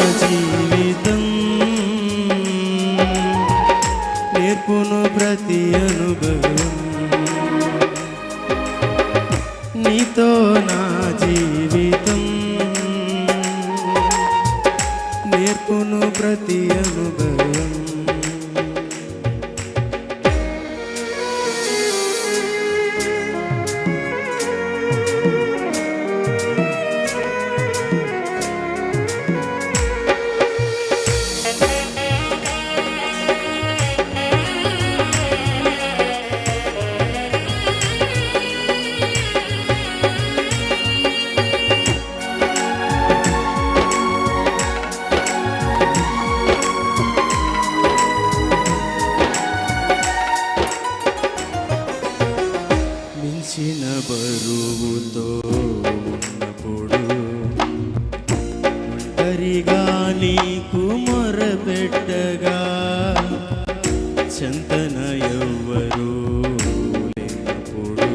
జీవితం. నేర్పును ప్రతి అనుభవం. నీతో నా జీవితం. నేర్పును ప్రతి అనుభవం. మించిన బరువుతో ఉన్నప్పుడు ఒంటరిగా నీకు మొరపెట్టగా చంతన ఎవ్వరు లేనప్పుడు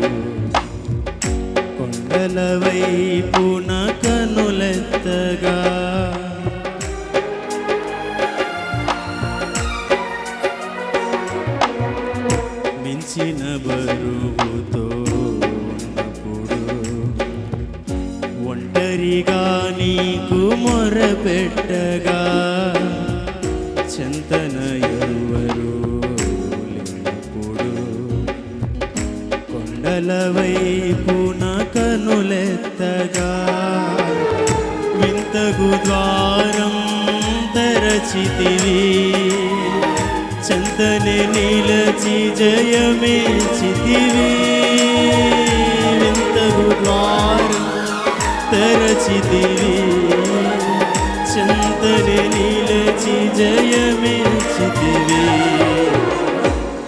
కొండల వైపున కనులెత్తగా మించిన బరువుతో మొరపెట్టగా చింతన ఎవరు లేనప్పుడు కొండల వైపున కనులెత్తగా వింతగు ద్వారం తరచితివి చంతనే నీలచి జయమే చితివి. వింతగు ద్వారం తెరచితివి జయమే చితివి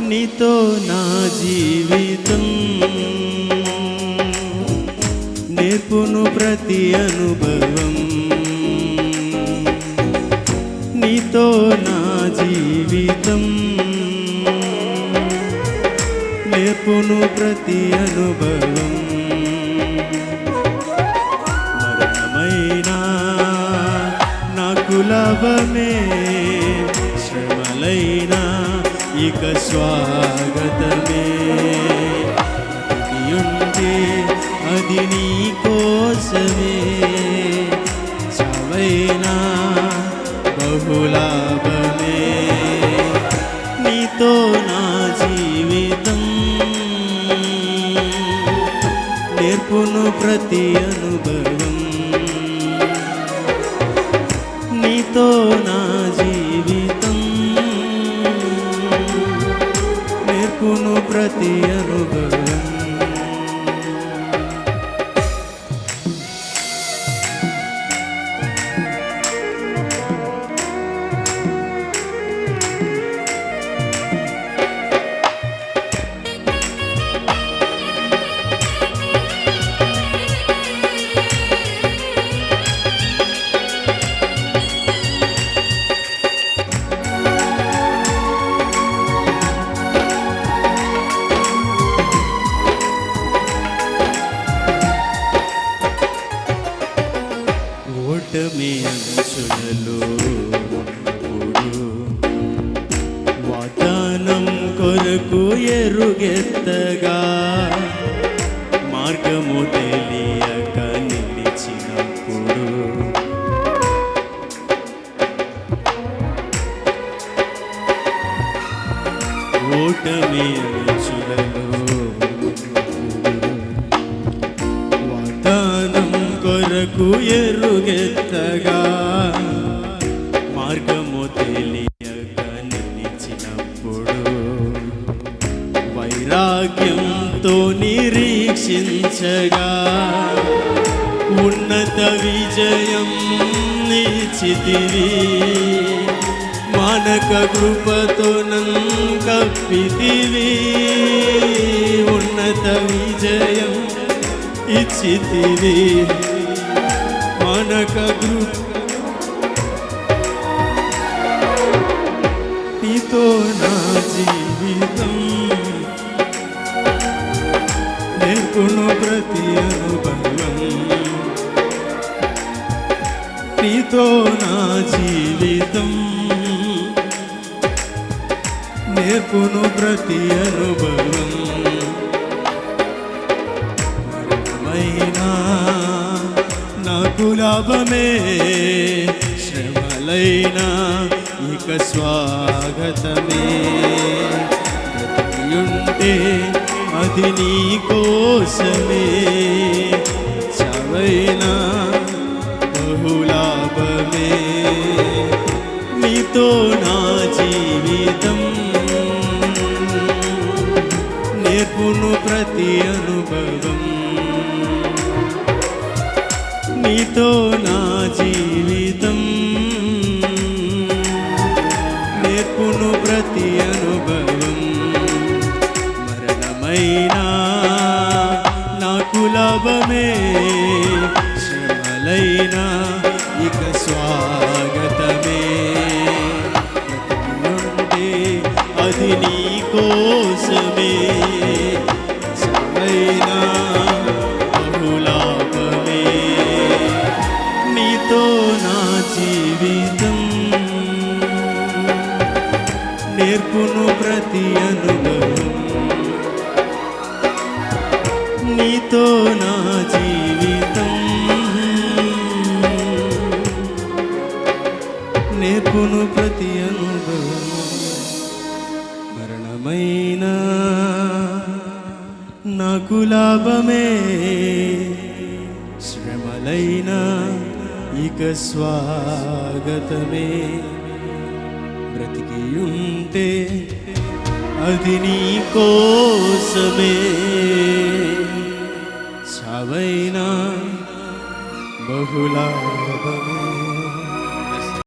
నీతో నా జీవితం నేర్పును ప్రతి అనుభవం. నీతో నా జీవితం నేర్పును ప్రతి అనుభవం. మరణమైనా నాకు లాభమే. స్వాగతమే. ఉంటే అది నీ కోసమే. చవైనా బహులాభమే. నీతో నా జీవితం నేర్పును ప్రతి అను నేర్పును ప్రతి అనుభవం ఓటమి అంచులలో ఉన్నప్పుడు కొరకు ఎరుగెత్తగా మార్గము తెలియక నిలిచినప్పుడు. ఓటమే కొరకు ఎరుగెత్తగా. మార్గము తెలియక నిలిచినప్పుడు వైరాగ్యంతో నిరీక్షించగా. ఉన్నత విజయం నిలిచితివి. మానక కృపతో నన్ను ఉన్నత విజయం ఇచ్చితివి. మానక కృప నీతో నా జీవితం. నేర్పును ప్రతి అనుబంధం నీతో నా జీవితం. నేర్పును ప్రతి అనుభవం. మరణమైనా లాభమే శ్రమలైనా ఇక స్వాగతమే. ఉంటే అది నీ కోసమే. చవైనా బహులాభమే. నీతో నా జీవితం నేర్పును ప్రతి అనుభవం. నీతో నా జీవితం. నేర్పును ప్రతి అనుభవం. మరణమైనా నాకు లాభమే. శ్రమలైనా ఇక స్వాగతమే. ఉంటే అది నీ కోసమే. శ్రమైనా నీతో నా జీవితం. నేర్పును ప్రతి అనుభవం మరణమైన నాకు లాభమే. శ్రమలైన ఇక స్వాగతమే. బ్రతికి ఉంటే అది నీ కోసమే. అవైనా బహులాభమే